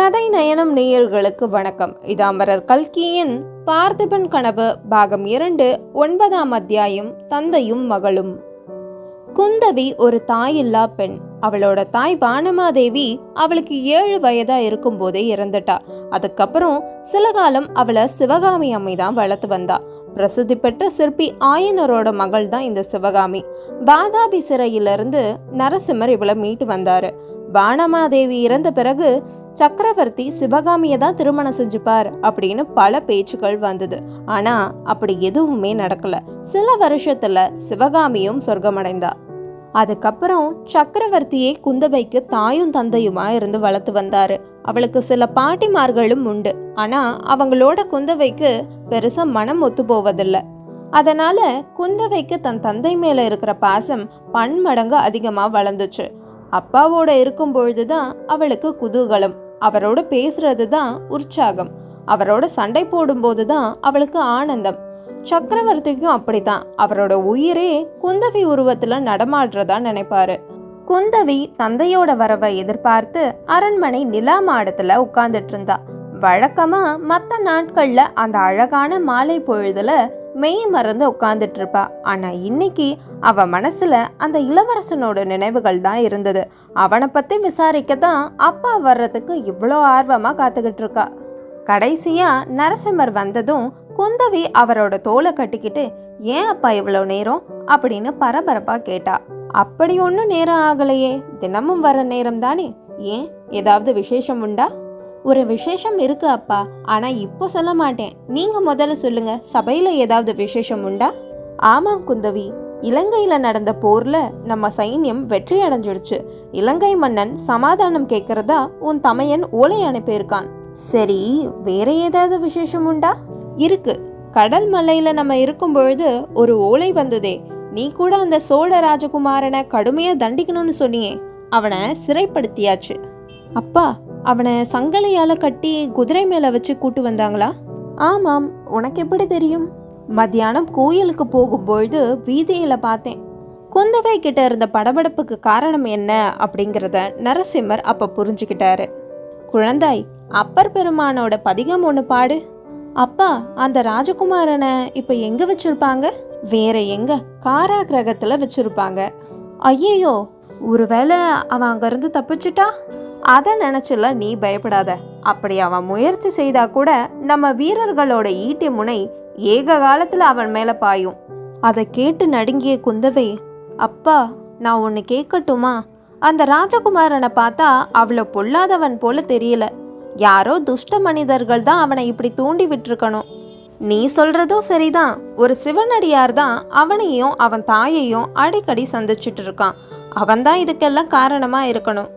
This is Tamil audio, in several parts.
கதை நயனம் நேயர்களுக்கு வணக்கம். இது அமரர் கல்கியின் பார்த்திபன் கனவு பாகம் இரண்டு ஒன்பதாம் அத்தியாயம் தந்தையும் மகளும். குந்தவி ஒரு தாயில்லா பெண். அவளோட தாய் வானமாதேவி அவளுக்கு ஏழு வயதா இருக்கும்போதே இறந்துட்டா. அதுக்கப்புறம் சில காலம் அவளை சிவகாமி அம்மை தான் வளர்த்து வந்தா. பிரசித்தி பெற்ற சிற்பி ஆயனரோட மகள் தான் இந்த சிவகாமி. பாதாபி சிறையிலிருந்து நரசிம்மர் இவளை மீட்டு வந்தாரு. வானமாதேவி இறந்த பிறகு சக்கரவர்த்தி சிவகாமியை தான் திருமணம் செஞ்சுப்பார் அப்படின்னு பல பேச்சுக்கள் வந்தது. ஆனால் அப்படி எதுவுமே நடக்கல. சில வருஷத்துல சிவகாமியும் சொர்க்கமடைந்தா. அதுக்கப்புறம் சக்கரவர்த்தியே குந்தவைக்கு தாயும் தந்தையுமா இருந்து வளர்த்து வந்தாரு. அவளுக்கு சில பாட்டிமார்களும் உண்டு. ஆனா அவங்களோட குந்தவைக்கு பெருசா மனம் ஒத்து போவதில்லை. அதனால குந்தவைக்கு தன் தந்தை மேல இருக்கிற பாசம் பன்மடங்கு அதிகமா வளர்ந்துச்சு. அப்பாவோட இருக்கும் பொழுதுதான் அவளுக்கு குதூகலம். அவரோட பேசுறது தான் உற்சாகம். அவரோட சண்டை போடும்போது தான் அவளுக்கு ஆனந்தம். சக்கரவர்த்திக்கும் அப்படித்தான். அவரோட உயிரே குந்தவி உருவத்துல நடமாடுறதா நினைப்பாரு. குந்தவி தந்தையோட வரவை எதிர்பார்த்து அரண்மனை நிலா மாடத்துல உட்கார்ந்துட்டு இருந்தா. வழக்கமா மற்ற நாட்கள்ல அந்த அழகான மாலை பொழுதுல மெய் மறந்து உட்கார்ந்துட்டு இருப்பா ஆனால் இன்னைக்கு அவ மனசுல அந்த இளவரசனோட நினைவுகள் தான் இருந்தது. அவனை பற்றி விசாரிக்க தான் அப்பா வர்றதுக்கு இவ்வளோ ஆர்வமாக காத்துக்கிட்டு இருக்கா கடைசியாக நரசிம்மர் வந்ததும் குந்தவி அவரோட தோலை கட்டிக்கிட்டு ஏன் அப்பா இவ்வளோ நேரம்? அப்படின்னு பரபரப்பாக கேட்டா. அப்படி ஒன்றும் நேரம் ஆகலையே. தினமும் வர நேரம் தானே. ஏன்? ஏதாவது விசேஷம் உண்டா? ஒரு விசேஷம் இருக்கு அப்பா ஆனா இப்போ சொல்ல மாட்டேன். நீங்க முதல்ல சொல்லுங்க சபையில ஏதாவது விசேஷம் உண்டா? ஆமாம் குந்தவி. இலங்கையில நடந்த போர்ல நம்ம சைன்யம் வெற்றி அடைஞ்சிடுச்சு. இலங்கை மன்னன் சமாதானம் கேட்கறதா உன் தமையன் ஓலை அனுப்பியிருக்கான். சரி வேற ஏதாவது விசேஷம் உண்டா? இருக்கு. கடல் மலையில நம்ம இருக்கும் பொழுது ஒரு ஓலை வந்ததே. நீ கூட அந்த சோழ ராஜகுமாரனை கடுமையா தண்டிக்கணும்னு சொன்னியே. அவனை சிறைப்படுத்தியாச்சு. அப்பா அவனை சங்கலையால கட்டி குதிரை மேல வச்சு கூட்டு வந்தாங்களா? ஆமாம் உனக்கு எப்படி தெரியும்? மத்தியானம் கோயிலுக்கு போகும்பொழுது வீதியில பார்த்தேன். குந்தவை கிட்ட இருந்த படபடப்புக்கு காரணம் என்ன அப்படிங்கிறத நரசிம்மர் அப்ப புரிஞ்சுக்கிட்டாரு. குழந்தாய் அப்பர் பெருமானோட பதிகம் ஒன்று பாடு. அப்பா அந்த ராஜகுமாரனை இப்ப எங்க வச்சிருப்பாங்க? வேற எங்க? காராகிரகத்துல வச்சிருப்பாங்க. ஐயையோ ஒருவேளை அவன் அங்கேருந்து தப்பிச்சிட்டா? அதை நினைச்சுல நீ பயப்படாத. அப்படி அவன் முயற்சி செய்தா கூட நம்ம வீரர்களோட ஈட்டி முனை ஏக காலத்தில் அவன் மேலே பாயும். அதை கேட்டு நடுங்கிய குந்தவை அப்பா நான் ஒன்று கேட்கட்டுமா? அந்த ராஜகுமாரனை பார்த்தா அவ்வளோ பொல்லாதவன் போல தெரியல. யாரோ துஷ்ட மனிதர்கள் தான் அவனை இப்படி தூண்டி விட்டுருக்கணும். நீ சொல்றதும் சரிதான். ஒரு சிவனடியார் தான் அவனையும் அவன் தாயையும் அடிக்கடி சந்திச்சுட்டு இருக்கான் அவன் தான் இதுக்கெல்லாம் காரணமா இருக்கணும்.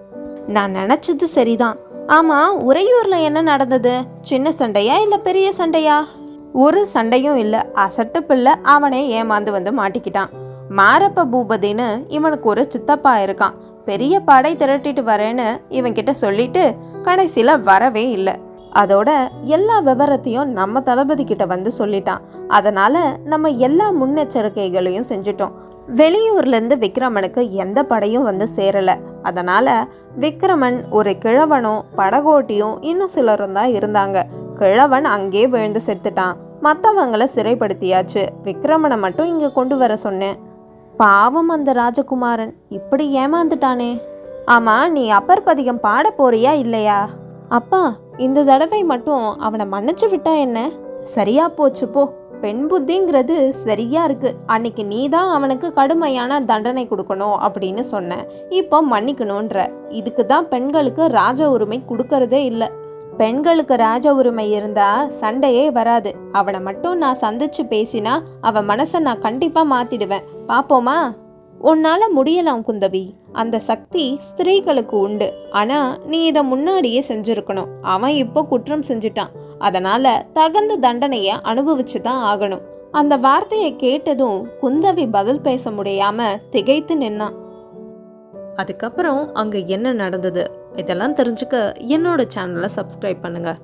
நான் நினைச்சது சரிதான். ஆமா உறையூர்ல என்ன நடந்தது? சின்ன சண்டையா இல்ல பெரிய சண்டையா? ஒரு சண்டையும் இல்லை. அசட்டு பிள்ளை அவனே ஏமாந்து வந்து மாட்டிக்கிட்டான். மாரப்ப பூபதின்னு இவனுக்கு ஒரு சித்தப்பா இருக்கான். பெரிய படை திரட்டிட்டு வரேன்னு இவன்கிட்ட சொல்லிட்டு கடைசியில் வரவே இல்லை. அதோட எல்லா விவரத்தையும் நம்ம தளபதி கிட்ட வந்து சொல்லிட்டான். அதனால நம்ம எல்லா முன்னெச்சரிக்கைகளையும் செஞ்சுட்டோம். வெளியூர்லேருந்து விக்ரமனுக்கு எந்த படையும் வந்து சேரலை. அதனால விக்ரமன் ஒரு கிழவனும் படகோட்டியும் இன்னும் சிலரும் தான் இருந்தாங்க. கிழவன் அங்கே விழுந்து செத்துட்டான். மற்றவங்கள சிறைப்படுத்தியாச்சு. விக்ரமனை மட்டும் இங்கே கொண்டு வர சொன்னேன். பாவம் அந்த ராஜகுமாரன். இப்படி ஏமாந்துட்டானே. ஆமாம் நீ அப்பர் பதிகம் பாட போறியா இல்லையா? அப்பா இந்த தடவை மட்டும் அவனை மன்னிச்சு விட்டா என்ன? சரியா போச்சு போ. பெண் புத்திங்கிறது சரியா இருக்கு. அன்னைக்கு நீ தான் அவனுக்கு கடுமையான தண்டனை கொடுக்கணும் அப்படின்னு சொன்ன. இப்போ மன்னிக்கணுன்ற இதுக்கு தான் பெண்களுக்கு ராஜ உரிமை கொடுக்கறதே இல்லை. பெண்களுக்கு ராஜ உரிமை இருந்தா சண்டையே வராது. அவனை மட்டும் நான் சந்திச்சு பேசினா அவன் மனசை நான் கண்டிப்பா மாத்திடுவேன். பாப்போமா? உன்னால் முடியலாம் குந்தவி. அந்த சக்தி ஸ்திரீகளுக்கு உண்டு. ஆனால் நீ இதை முன்னாடியே செஞ்சிருக்கணும். அவன் இப்போ குற்றம் செஞ்சுட்டான். அதனால் தகுந்த தண்டனையை அனுபவிச்சு தான் ஆகணும். அந்த வார்த்தையை கேட்டதும் குந்தவி பதில் பேச முடியாம திகைத்து நின்னான் அதுக்கப்புறம் அங்கே என்ன நடந்தது? இதெல்லாம் தெரிஞ்சுக்க என்னோட சேனலை சப்ஸ்கிரைப் பண்ணுங்கள்